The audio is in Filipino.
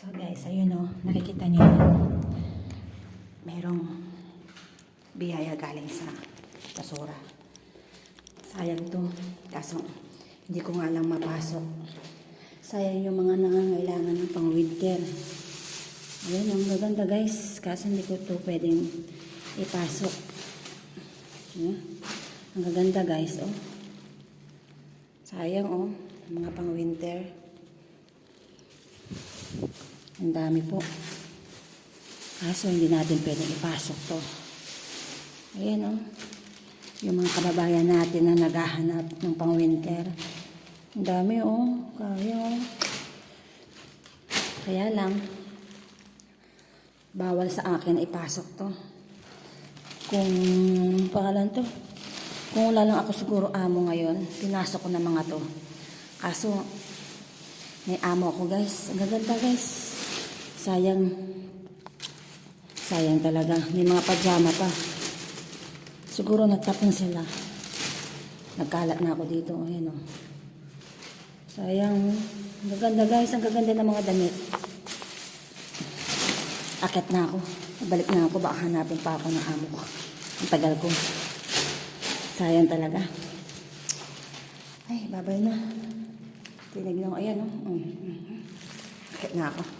So guys, ayun o, nakikita niyo yun. Merong biyaya galing sa basura. Sayang to, kaso hindi ko nga lang mapasok. Sayang yung mga nangangailangan ng pang winter. Ayun, ang maganda guys, kaso hindi ko to pwedeng ipasok. Ayan. Ang gaganda guys, oh. Sayang oh, mga pang winter. Ang dami po. Kaso hindi natin pwedeng ipasok to. Ayan oh. Yung mga kababayan natin na naghahanap ng pang winter. Ang dami oh. Kaya oh. Kaya lang, bawal sa akin ipasok to. Kung pangalan to, kung wala lang ako siguro amo ngayon, pinasok ko na mga to. Kaso, may amo ako guys. Ang gaganda guys. Sayang. Sayang talaga. May mga pajama pa. Siguro nagtapon sila. Nagkalat na ako dito. Ayan o. Sayang. Ang gaganda guys. Ang gaganda ng mga damit. Akit na ako. Balik na ako. Baka hanapin pa ako ng amo ko. Ang tagal ko. Sayang talaga. Ay, babay na. Tinignan ko. Ayan o. Mm, mm, mm. Akit na ako.